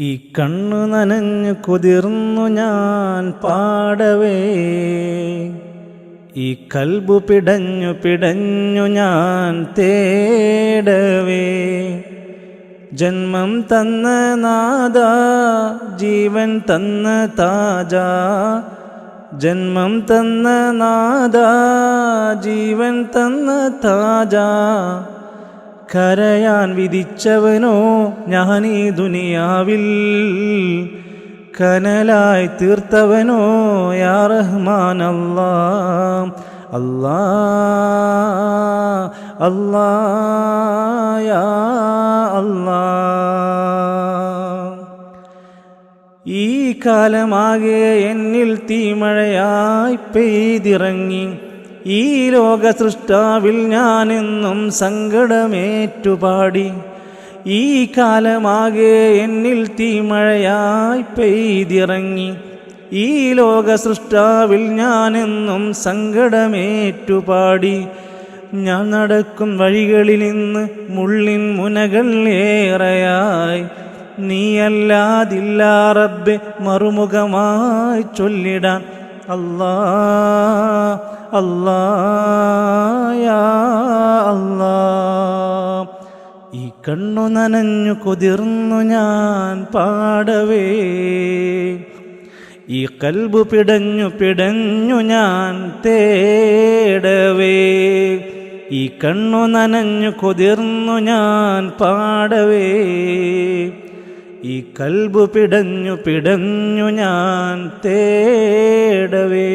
ഈ കണ്ണു നനഞ്ഞു കുതിർന്നു ഞാൻ പാടവേ. ഈ കൽബു പിടഞ്ഞു പിടഞ്ഞു ഞാൻ തേടവേ. ജന്മം തന്ന നാദ ജീവൻ തന്ന താജ. ജന്മം തന്ന നാദ ജീവൻ തന്ന താജ. കരയാൻ വിധിച്ചവനോ ഞാൻ ഈ ദുനിയാവിൽ കനലായി തീർത്തവനോ യാ റഹ്മാൻ അല്ലാ അല്ലാ അല്ലാ യാ അല്ലാ. ഈ കാലമാകെ എന്നിൽ തീമഴയായി പെയ്തിറങ്ങി. ഈ ലോക സൃഷ്ടാവിൽ ഞാനെന്നും സങ്കടമേറ്റുപാടി. ഈ കാലമാകെ എന്നിൽ തീമഴയായി പെയ്തിറങ്ങി. ഈ ലോക സൃഷ്ടാവിൽ ഞാനെന്നും സങ്കടമേറ്റുപാടി. ഞാൻ നടക്കും വഴികളിൽ നിന്ന് മുള്ളിൻ മുനകൾ ഏറെയായി. നീയല്ലാതില്ല റബ്ബെ മറുമുഖമായി ചൊല്ലിടാൻ അല്ലാ അല്ലാ യാ അല്ലാ. ഈ കണ്ണു നനഞ്ഞു കുതിർന്നു ഞാൻ പാടവേ. ഈ കൽബു പിടഞ്ഞു പിടഞ്ഞു ഞാൻ തേടവേ. ഈ കണ്ണു നനഞ്ഞു കുതിർന്നു ഞാൻ പാടവേ. ഈ കൽബു പിടഞ്ഞു പിടഞ്ഞു ഞാൻ തേടവേ.